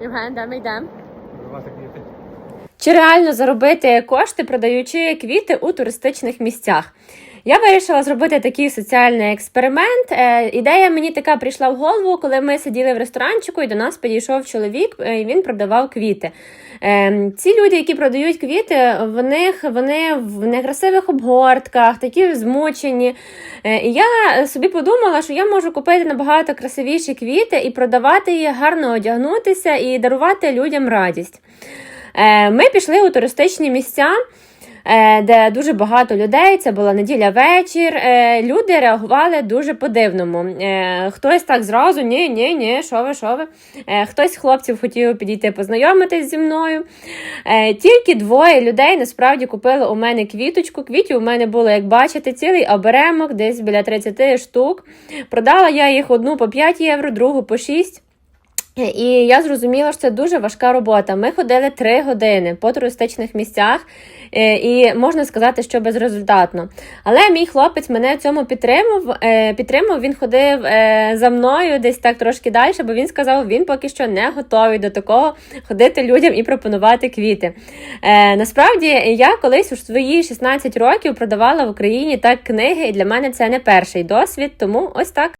Євген, ми йдемо? Чи реально заробити кошти, продаючи квіти у туристичних місцях? Я вирішила зробити такий соціальний експеримент. Е, ідея мені така прийшла в голову, коли ми сиділи в ресторанчику, і до нас підійшов чоловік, е, і він продавав квіти. Е, ці люди, які продають квіти, в них вони в некрасивих обгортках, такі змучені. І я собі подумала, що я можу купити набагато красивіші квіти і продавати їх, гарно одягнутися і дарувати людям радість. Ми пішли у туристичні місця, де дуже багато людей. Це була неділя вечір. Е, Люди реагували дуже по-дивному. Е, Хтось так зразу, ні, ні, ні, що ви, що ви. Е, Хтось з хлопців хотів підійти познайомитись зі мною. Е, Тільки двоє людей насправді купили у мене квіточку. Квітів у мене було, як бачите, цілий оберемок, десь біля 30 штук. Продала я їх одну по 5 євро, другу по 6. І я зрозуміла, що це дуже важка робота. Ми ходили три години по туристичних місцях, е, і можна сказати, що безрезультатно. Але мій хлопець мене в цьому підтримав. е, підтримав. Він ходив е, за мною десь так трошки далі, бо він сказав, він поки що не готовий до такого ходити людям і пропонувати квіти. Насправді, я колись у свої 16 років продавала в Україні так книги, і для мене це не перший досвід, тому ось так.